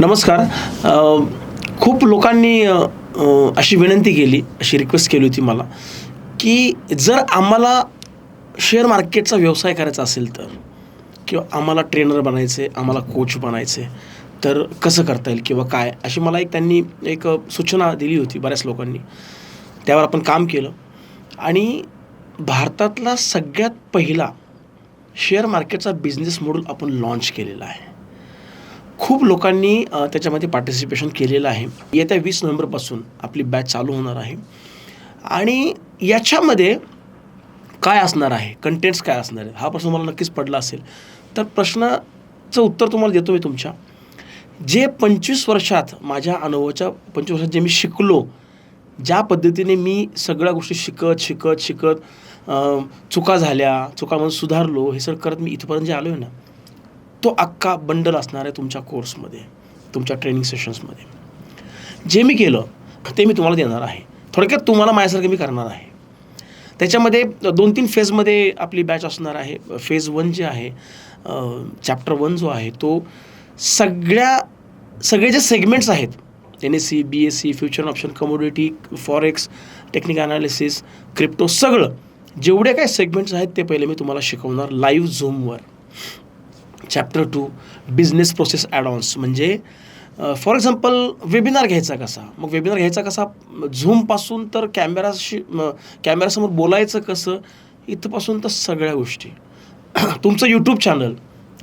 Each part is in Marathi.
नमस्कार. खूप लोकांनी अशी विनंती केली अशी रिक्वेस्ट केली होती मला की जर आम्हाला शेअर मार्केटचा व्यवसाय करायचा असेल तर किंवा आम्हाला ट्रेनर बनायचे आम्हाला कोच बनायचे तर कसं करता येईल किंवा काय? अशी मला एक त्यांनी एक सूचना दिली होती बऱ्याच लोकांनी. त्यावर आपण काम केलं. आणि भारतातला सगळ्यात पहिला शेअर मार्केटचा बिझनेस मॉडेल आपण लॉन्च केलेला आहे. खूप लोकांनी त्याच्यामध्ये पार्टिसिपेशन केलेलं आहे. येत्या वीस नोव्हेंबरपासून आपली बॅच चालू होणार आहे. आणि याच्यामध्ये काय असणार आहे? कंटेंट्स काय असणार आहे हा प्रश्न मला नक्कीच पडला असेल. तर प्रश्नाचं उत्तर तुम्हाला देतो मी तुमच्या. जे पंचवीस वर्षात माझ्या अनुभवाच्या पंचवीस वर्षात जे मी शिकलो ज्या पद्धतीने मी सगळ्या गोष्टी शिकत शिकत शिकत चुका झाल्या चुकामधून सुधारलो हे सगळं करत मी इथपर्यंत जे आलो आहे ना तो अख्खा बंडल असणार आहे तुमच्या कोर्समध्ये तुमच्या ट्रेनिंग सेशन्समध्ये जे मी केलं ते मी तुम्हाला देणार आहे. थोडक्यात तुम्हाला माझ्यासारखं मी करणार आहे. त्याच्यामध्ये दोन तीन फेजमध्ये आपली बॅच असणार आहे. फेज वन जे आहे चॅप्टर वन जो आहे तो सगळ्या सगळे जे सेगमेंट्स आहेत N S C B S C future option commodity forex technical analysis crypto सगळं जेवढे काही सेगमेंट्स आहेत ते पहिले मी तुम्हाला शिकवणार live झूमवर chapter two business process add ons म्हणजे फॉर एक्झाम्पल वेबिनार घ्यायचा कसा? मग वेबिनार घ्यायचा कसा? झूमपासून तर कॅमेराशी कॅमेरासमोर बोलायचं कसं? इथंपासून तर सगळ्या गोष्टी. तुमचं यूट्यूब चॅनल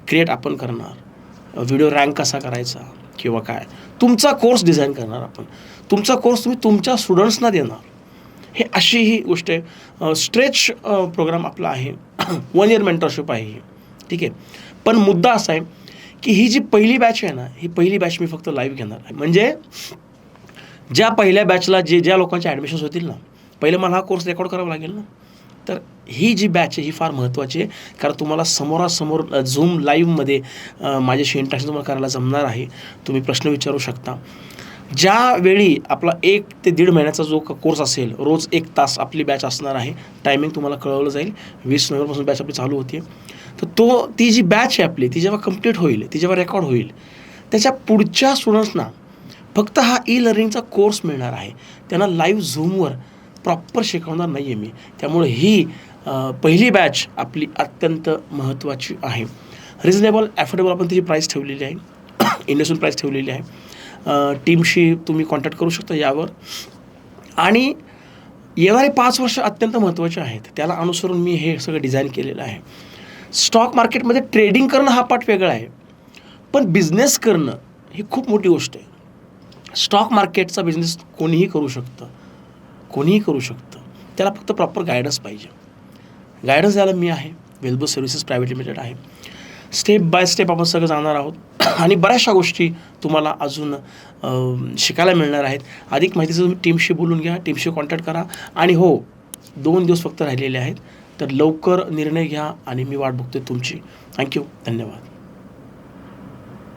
क्रिएट आपण करणार. व्हिडिओ रँक कसा करायचा? किंवा काय? तुमचा कोर्स डिझाईन करणार आपण. तुमचा कोर्स तुम्ही तुमच्या स्टुडंट्सना देणार. हे अशी ही गोष्ट आहे. स्ट्रेच प्रोग्राम आपला आहे. वन इयर मेंटरशिप आहे ही. ठीक आहे? पण मुद्दा असा आहे की ही जी पहिली बॅच आहे ना ही पहिली बॅच मी फक्त लाईव्ह घेणार आहे. म्हणजे ज्या पहिल्या बॅचला जे ज्या लोकांचे ॲडमिशन्स होतील ना पहिले मला हा कोर्स रेकॉर्ड करावा लागेल ना. तर ही जी बॅच आहे ही फार महत्त्वाची आहे. कारण तुम्हाला समोरासमोर झूम लाईव्हमध्ये माझ्याशी इंटरॅक्शन तुम्हाला करायला जमणार आहे. तुम्ही प्रश्न विचारू शकता. ज्यावेळी आपला एक ते दीड महिन्याचा जो कोर्स असेल रोज एक तास आपली बॅच असणार आहे. टायमिंग तुम्हाला कळवलं जाईल. वीस नोव्हेंबरपासून बॅच आपली चालू होती तर तो ती जी बॅच आहे आपली ती जेव्हा कंप्लीट होईल ती जेव्हा रेकॉर्ड होईल त्याच्या पुढच्या स्टुडंट्सना फक्त हा ई लर्निंगचा कोर्स मिळणार आहे. त्यांना लाईव्ह झूमवर प्रॉपर शिकवणार नाही आहे मी. त्यामुळे ही पहिली बॅच आपली अत्यंत महत्त्वाची आहे. रिजनेबल ॲफोर्डेबल आपण त्याची प्राईस ठेवलेली आहे. इंडस्ट्रियल प्राईस ठेवलेली आहे. टीमशी तुम्ही कॉन्टॅक्ट करू शकता यावर. आणि येणारे पाच वर्ष अत्यंत महत्त्वाचे आहेत. त्याला अनुसरून मी हे सगळं डिझाईन केलेलं आहे. स्टॉक मार्केटमध्ये ट्रेडिंग करणं हा पाठ वेगळा आहे. पण बिझनेस करणं ही खूप मोठी गोष्ट आहे. स्टॉक मार्केटचा बिझनेस कोणीही करू शकतं. कोणीही करू शकतं. त्याला फक्त प्रॉपर गायडन्स पाहिजे. गायडन्स द्यायला मी आहे. वेल्बो सर्व्हिसेस प्रायव्हेट लिमिटेड आहे. स्टेप बाय स्टेप आपण सगळं जाणार आहोत. आणि बऱ्याचशा गोष्टी तुम्हाला अजून शिकायला मिळणार आहेत. अधिक माहितीचं तुम्ही टीमशी बोलून घ्या. टीमशी कॉन्टॅक्ट करा. आणि हो दोन दिवस फक्त राहिलेले आहेत. तर लवकर निर्णय घ्या आणि मी वाट बघतोय तुमची. थँक्यू धन्यवाद.